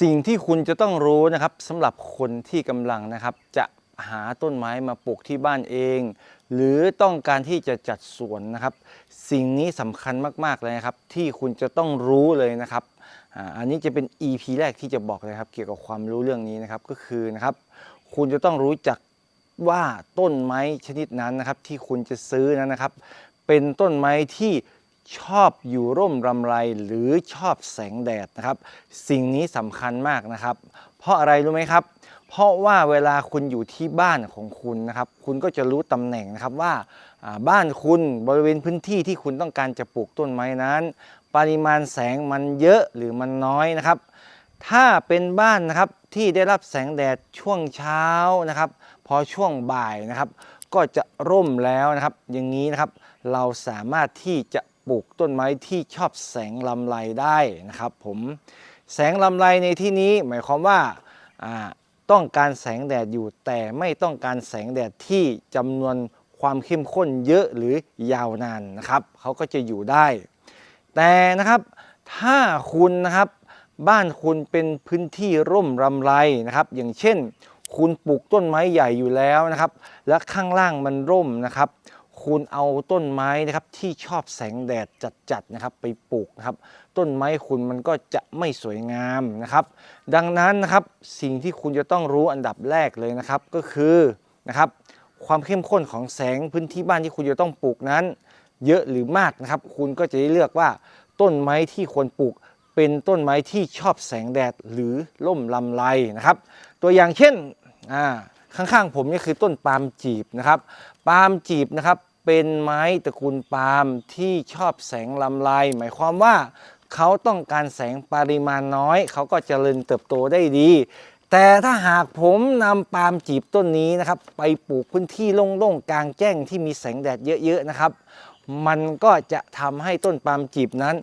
สิ่งที่คุณจะต้องรู้นะครับสำหรับคนที่กำลังนะครับ จะหาต้นไม้มาปลูกที่บ้านเอง หรือต้องการที่จะจัดสวนนะครับ สิ่งนี้สำคัญมากๆเลยนะครับ ที่คุณจะต้องรู้เลยนะครับอันนี้จะเป็น EP แรกที่จะบอกเลยครับ เกี่ยวกับความรู้เรื่องนี้นะครับก็คือนะครับ คุณจะต้องรู้จักว่าต้นไม้ชนิดนั้นนะครับ ที่คุณจะซื้อนั้นนะครับ เป็นต้นไม้ที่ ชอบอยู่ร่มรำไรหรือชอบแสงแดดนะครับ สิ่งนี้สำคัญมากนะครับ เพราะอะไรรู้ไหมครับ เพราะว่าเวลาคุณอยู่ที่บ้านของคุณนะครับ คุณก็จะรู้ตำแหน่งนะครับว่าบ้านคุณบริเวณพื้นที่ที่คุณต้องการจะปลูกต้นไม้นั้น ปริมาณแสงมันเยอะหรือมันน้อยนะครับ ถ้าเป็นบ้านนะครับที่ได้รับแสงแดดช่วงเช้านะครับ พอช่วงบ่ายนะครับ ก็จะร่มแล้วนะครับ อย่างนี้นะครับ เราสามารถที่จะ ปลูกต้นไม้ที่ชอบแสงลำไรได้นะครับผมแสงลำไรในที่นี้หมายความว่าต้องการแสงแดดอยู่แต่ไม่ต้องการแสงแดดที่จำนวนความเข้มข้นเยอะหรือยาวนานนะครับเขาก็จะอยู่ได้ แต่นะครับถ้าคุณนะครับบ้านคุณเป็นพื้นที่ร่มรำไรนะครับ อย่างเช่น คุณปลูกต้นไม้ใหญ่อยู่แล้วนะครับ และข้างล่างมันร่มนะครับ คุณเอาต้นไม้นะครับที่ชอบแสงแดดจัดๆนะครับไปปลูกนะครับ ต้นไม้คุณมันก็จะไม่สวยงามนะครับ ดังนั้นนะครับสิ่งที่คุณจะต้องรู้อันดับแรกเลยนะครับก็คือนะครับความเข้มข้นของแสงพื้นที่บ้านที่คุณจะต้องปลูกนั้น เยอะหรือมากนะครับ คุณก็จะได้เลือกว่าต้นไม้ที่ควรปลูกเป็นต้นไม้ที่ชอบแสงแดดหรือร่มลำไรนะครับ ตัวอย่างเช่นอ่าข้างๆผมนี่คือต้นปาล์มจีบนะครับ ปาล์มจีบนะครับ เป็นไม้ตระกูลปาล์มที่ชอบแสงลำไรหมายความว่าเขาต้องการแสงปริมาณน้อย เขาก็เจริญเติบโตได้ดี แต่ถ้าหากผมนำปาล์มจีบต้นนี้นะครับ ไปปลูกพื้นที่โล่งๆกลางแจ้งที่มีแสงแดดเยอะๆนะครับ มันก็จะทำให้ต้นปาล์มจีบนั้น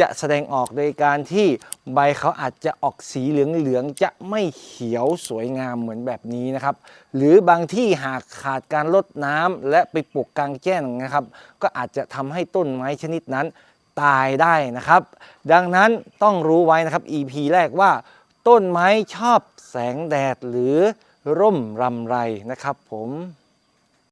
จะแสดงออกโดยการที่ใบเขาอาจจะออกสีเหลืองๆจะไม่เขียวสวยงามเหมือนแบบนี้นะครับ หรือบางที่หากขาดการลดน้ำและไปปลูกกลางแจ้งนะครับ ก็อาจจะทำให้ต้นไม้ชนิดนั้นตายได้นะครับ ดังนั้นต้องรู้ไว้นะครับ EP แรกว่า ต้นไม้ชอบแสงแดดหรือร่มรำไรนะครับผม